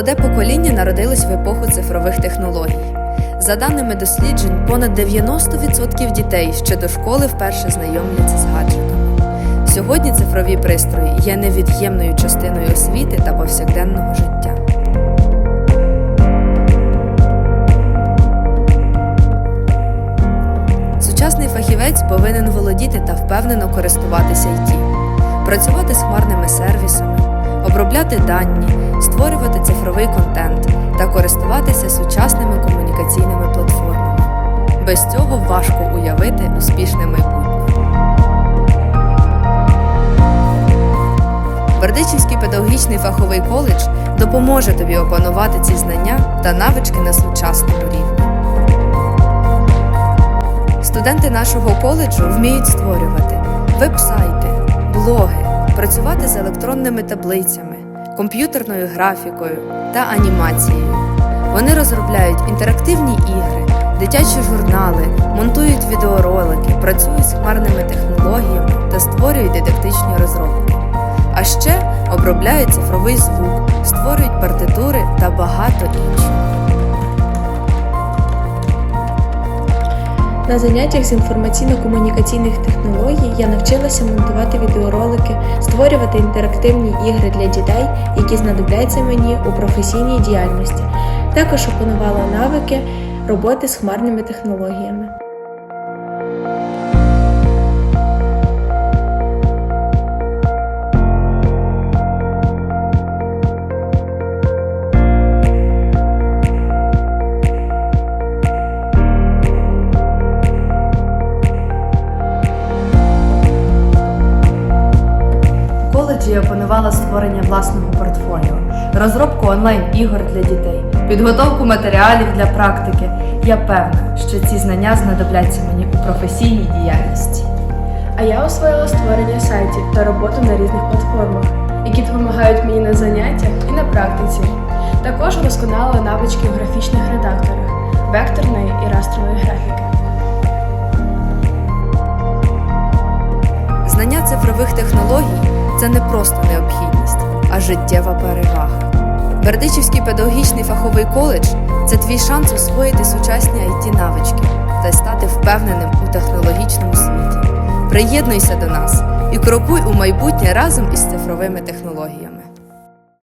Молоде покоління народилось в епоху цифрових технологій. За даними досліджень, понад 90% дітей ще до школи вперше знайомляться з гаджетами. Сьогодні цифрові пристрої є невід'ємною частиною освіти та повсякденного життя. Сучасний фахівець повинен володіти та впевнено користуватися IT, працювати з хмарними сервісами, обробляти дані, створювати цифровий контент та користуватися сучасними комунікаційними платформами. Без цього важко уявити успішне майбутнє. Бердичівський педагогічний фаховий коледж допоможе тобі опанувати ці знання та навички на сучасному рівні. Студенти нашого коледжу вміють створювати веб-сайти, блоги, працювати з електронними таблицями, комп'ютерною графікою та анімацією. Вони розробляють інтерактивні ігри, дитячі журнали, монтують відеоролики, працюють з хмарними технологіями та створюють дидактичні розробки. А ще обробляють цифровий звук, створюють партитури та багато На заняттях з інформаційно-комунікаційних технологій я навчилася монтувати відеоролики, створювати інтерактивні ігри для дітей, які знадобляться мені у професійній діяльності. Також опанувала навики роботи з хмарними технологіями. Коледжі опанувала створення власного портфоліо, розробку онлайн-ігор для дітей, підготовку матеріалів для практики. Я певна, що ці знання знадобляться мені у професійній діяльності. А я освоїла створення сайтів та роботу на різних платформах, які допомагають мені на заняттях і на практиці. Також вдосконалила навички в графічних редакторах, векторної і растрової графіки. Знання цифрових технологій це не просто необхідність, а життєва перевага. Бердичівський педагогічний фаховий коледж це твій шанс освоїти сучасні it навички та стати впевненим у технологічному світі. Приєднуйся до нас і крокуй у майбутнє разом із цифровими технологіями.